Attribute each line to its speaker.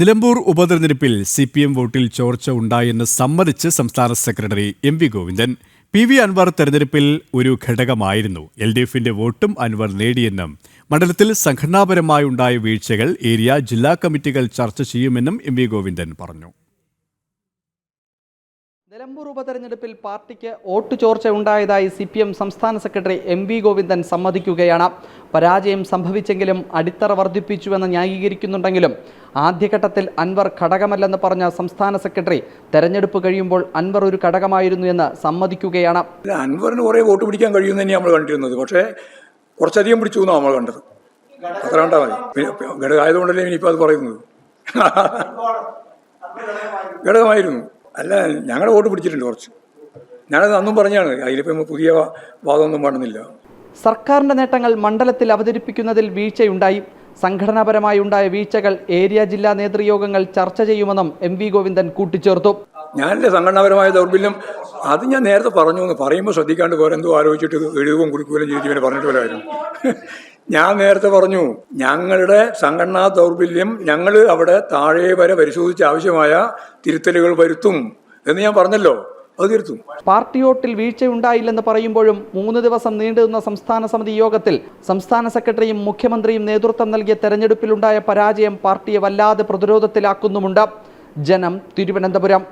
Speaker 1: നിലമ്പൂർ ഉപതെരഞ്ഞെടുപ്പിൽ C P M വോട്ടിൽ ചോർച്ച ഉണ്ടായെന്ന് സമ്മതിച്ച് സംസ്ഥാന secretary M V Govindan. P V Anvar തെരഞ്ഞെടുപ്പിൽ ഒരു ഘടകമായിരുന്നു. എൽ ഡി എഫിന്റെ വോട്ടും അൻവർ നേടിയെന്നും മണ്ഡലത്തിൽ സംഘടനാപരമായുണ്ടായ വീഴ്ചകൾ ഏരിയ ജില്ലാ കമ്മിറ്റികൾ ചർച്ച ചെയ്യുമെന്നും എം വി ഗോവിന്ദൻ പറഞ്ഞു.
Speaker 2: നിലമ്പൂർ ഉപതെരഞ്ഞെടുപ്പിൽ പാർട്ടിക്ക് വോട്ട് ചോർച്ച ഉണ്ടായതായി സി പി എം സംസ്ഥാന സെക്രട്ടറി എം വി ഗോവിന്ദൻ സമ്മതിക്കുകയാണ്. പരാജയം സംഭവിച്ചെങ്കിലും അടിത്തറ വർദ്ധിപ്പിച്ചുവെന്ന് ന്യായീകരിക്കുന്നുണ്ടെങ്കിലും ആദ്യഘട്ടത്തിൽ അൻവർ ഘടകമല്ലെന്ന് പറഞ്ഞ സംസ്ഥാന സെക്രട്ടറി തെരഞ്ഞെടുപ്പ് കഴിയുമ്പോൾ അൻവർ ഒരു ഘടകമായിരുന്നു എന്ന് സമ്മതിക്കുകയാണ്.
Speaker 3: അൻവറിന് കുറേ വോട്ട് പിടിക്കാൻ കഴിയുമെന്ന് നമ്മൾ കണ്ടിരുന്നത്. പക്ഷേ കുറച്ചധികം പിടിച്ചു എന്നാണ് നമ്മൾ കണ്ടത്. അത്ര കണ്ടാൽ മതി പിന്നെ ഘടകമായതുകൊണ്ടല്ലേ ഇനിയിപ്പോൾ അത് പറയുന്നത്? ഘടകമായിരുന്നു. അല്ല ഞങ്ങളുടെ വോട്ട് പിടിച്ചിട്ടുണ്ട് കുറച്ച്. ഞാനത് അന്നും പറഞ്ഞാണ് അതിലിപ്പം പുതിയ വാദമൊന്നും വേണമെന്നില്ല.
Speaker 2: സർക്കാരിന്റെ നേട്ടങ്ങൾ മണ്ഡലത്തിൽ അവതരിപ്പിക്കുന്നതിൽ വീഴ്ചയുണ്ടായി. സംഘടനാപരമായി ഉണ്ടായ വീഴ്ചകൾ ഏരിയ ജില്ലാ നേതൃയോഗങ്ങൾ ചർച്ച ചെയ്യുമെന്നും എം വി ഗോവിന്ദൻ കൂട്ടിച്ചേർത്തു.
Speaker 3: ഞാനെന്റെ സംഘടനാപരമായ ദൗർബല്യം അത് ഞാൻ നേരത്തെ പറഞ്ഞു എന്ന് പറയുമ്പോൾ ശ്രദ്ധിക്കാണ്ട് വേറെ എന്തോ ആലോചിച്ചിട്ട് എഴുതുകയും കുറിക്കുകയും ചെയ്തു ഇവനെ പറഞ്ഞിട്ട് വരായിരുന്നു ഞാൻ നേരത്തെ പറഞ്ഞു ഞങ്ങളുടെ സംഘടനാ ദൗർബല്യം ഞങ്ങൾ അവിടെ താഴെ വരെ പരിശോധിച്ച് ആവശ്യമായ തിരുത്തലുകൾ വരുത്തും എന്ന് ഞാൻ പറഞ്ഞല്ലോ. അത്
Speaker 2: പാർട്ടി വോട്ടിൽ വീഴ്ചയുണ്ടായില്ലെന്ന് പറയുമ്പോഴും മൂന്ന് ദിവസം നീണ്ടുനിന്ന സംസ്ഥാന സമിതി യോഗത്തിൽ സംസ്ഥാന സെക്രട്ടറിയും മുഖ്യമന്ത്രിയും നേതൃത്വം നൽകിയ തെരഞ്ഞെടുപ്പിലുണ്ടായ പരാജയം പാർട്ടിയെ വല്ലാതെ പ്രതിരോധത്തിലാക്കുന്നുമുണ്ട്. ജനം തിരുവനന്തപുരം.